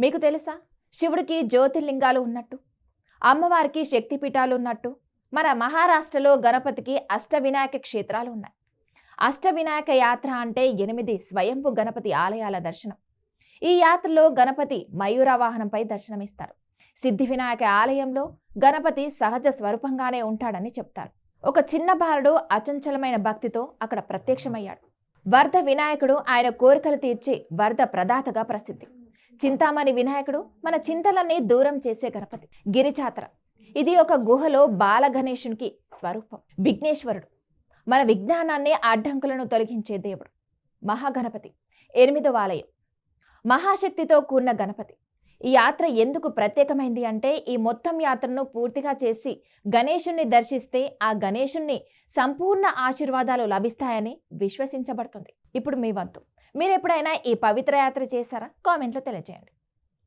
మీకు తెలుసా? శివుడికి జ్యోతిర్లింగాలు ఉన్నట్టు అమ్మవారికి శక్తిపీఠాలు ఉన్నట్టు మన మహారాష్ట్రలో గణపతికి అష్టవినాయక క్షేత్రాలు ఉన్నాయి. అష్టవినాయక యాత్ర అంటే ఎనిమిది స్వయంభు గణపతి ఆలయాల దర్శనం. ఈ యాత్రలో గణపతి మయూర వాహనంపై దర్శనమిస్తారు. సిద్ధి వినాయక ఆలయంలో గణపతి సహజ స్వరూపంగానే ఉంటాడని చెప్తారు. ఒక చిన్న బాలుడు అచంచలమైన భక్తితో అక్కడ ప్రత్యక్షమయ్యాడు. వరద వినాయకుడు ఆయన కోరికలు తీర్చి వరద ప్రదాతగా ప్రసిద్ధి. చింతామణి వినాయకుడు మన చింతలన్నీ దూరం చేసే గణపతి గిరిచాత్ర ఇది ఒక గుహలో బాలగణేశునికి స్వరూపం. విఘ్నేశ్వరుడు మన విజ్ఞానాన్ని అడ్డంకులను తొలగించే దేవుడు మహాగణపతి ఎనిమిదవ ఆలయం. మహాశక్తితో కూడిన గణపతి. ఈ యాత్ర ఎందుకు ప్రత్యేకమైంది అంటే ఈ మొత్తం యాత్రను పూర్తిగా చేసి గణేశుణ్ణి దర్శిస్తే ఆ గణేశుణ్ణి సంపూర్ణ ఆశీర్వాదాలు లభిస్తాయని విశ్వసించబడుతుంది. ఇప్పుడు మీ వంతు. మీరు ఎప్పుడైనా ఈ పవిత్ర యాత్ర చేశారా? కామెంట్లో తెలియజేయండి